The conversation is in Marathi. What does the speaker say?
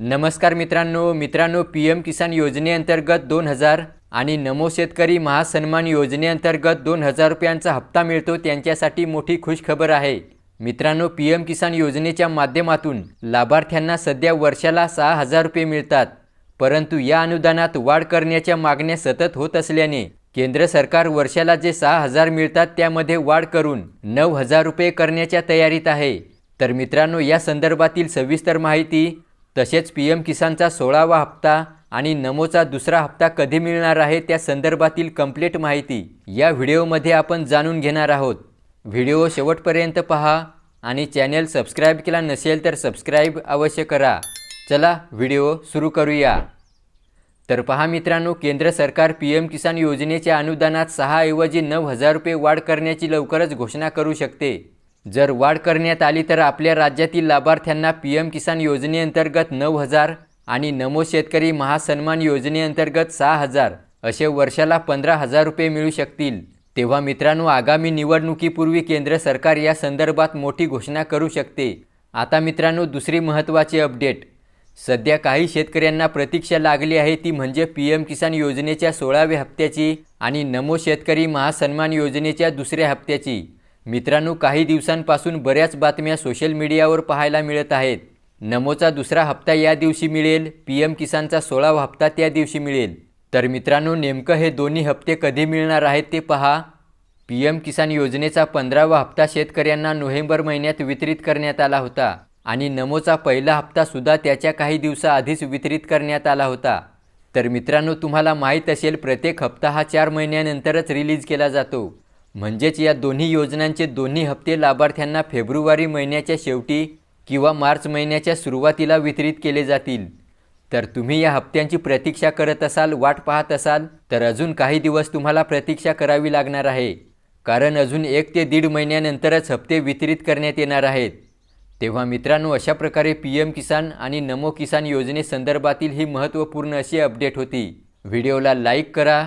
नमस्कार मित्रांनो मित्रांनो पी एम किसान योजनेअंतर्गत दोन हजार आणि नमो शेतकरी महासन्मान योजनेअंतर्गत दोन हजार रुपयांचा हप्ता मिळतो त्यांच्यासाठी मोठी खुशखबर आहे. मित्रांनो पी एम किसान योजनेच्या माध्यमातून लाभार्थ्यांना सध्या वर्षाला सहा हजार रुपये मिळतात. परंतु या अनुदानात वाढ करण्याच्या मागण्या सतत होत असल्याने केंद्र सरकार वर्षाला जे सहा हजार मिळतात त्यामध्ये वाढ करून नऊ हजार रुपये करण्याच्या तयारीत आहे. तर मित्रांनो या संदर्भातील सविस्तर माहिती तसेच पी एम किसानचा सोळावा हप्ता आणि नमोचा दुसरा हप्ता कधी मिळणार आहे त्या संदर्भातील कंप्लीट माहिती या व्हिडिओमध्ये आपण जाणून घेणार आहोत. व्हिडिओ शेवटपर्यंत पहा आणि चॅनेल सबस्क्राईब केला नसेल तर सबस्क्राईब अवश्य करा. चला व्हिडिओ सुरू करूया. तर पहा मित्रांनो केंद्र सरकार पी एम किसान योजनेच्या अनुदानात सहाऐवजी नऊ हजार रुपये वाढ करण्याची लवकरच घोषणा करू शकते. जर वाढ करण्यात आली तर आपल्या राज्यातील लाभार्थ्यांना पी एम किसान योजनेअंतर्गत नऊ हजार आणि नमो शेतकरी महासन्मान योजनेअंतर्गत सहा हजार असे वर्षाला पंधरा हजार रुपये मिळू शकतील. तेव्हा मित्रांनो आगामी निवडणुकीपूर्वी केंद्र सरकार या संदर्भात मोठी घोषणा करू शकते. आता मित्रांनो दुसरी महत्त्वाची अपडेट. सध्या काही शेतकऱ्यांना प्रतीक्षा लागली आहे ती म्हणजे पी एम किसान योजनेच्या सोळाव्या हप्त्याची आणि नमो शेतकरी महासन्मान योजनेच्या दुसऱ्या हप्त्याची. मित्रांनो काही दिवसांपासून बऱ्याच बातम्या सोशल मीडियावर पाहायला मिळत आहेत. नमोचा दुसरा हप्ता या दिवशी मिळेल पी एम किसानचा सोळावा हप्ता त्या दिवशी मिळेल. तर मित्रांनो नेमकं हे दोन्ही हप्ते कधी मिळणार आहेत ते पहा. पी एम किसान योजनेचा पंधरावा हप्ता शेतकऱ्यांना नोव्हेंबर महिन्यात वितरित करण्यात आला होता आणि नमोचा पहिला हप्तासुद्धा त्याच्या काही दिवसाआधीच वितरित करण्यात आला होता. तर मित्रांनो तुम्हाला माहीत असेल प्रत्येक हप्ता हा चार महिन्यानंतरच रिलीज केला जातो. म्हणजेच या दोन्ही योजनांचे दोन्ही हप्ते लाभार्थ्यांना फेब्रुवारी महिन्याच्या शेवटी किंवा मार्च महिन्याच्या सुरुवातीला वितरित केले जातील. तर तुम्ही या हप्त्यांची प्रतीक्षा करत असाल वाट पाहत असाल तर अजून काही दिवस तुम्हाला प्रतीक्षा करावी लागणार आहे. कारण अजून एक ते दीड महिन्यानंतरच हप्ते वितरित करण्यात येणार आहेत. तेव्हा मित्रांनो अशा प्रकारे पी एम किसान आणि नमो किसान योजनेसंदर्भातील ही महत्त्वपूर्ण अशी अपडेट होती. व्हिडिओला लाईक करा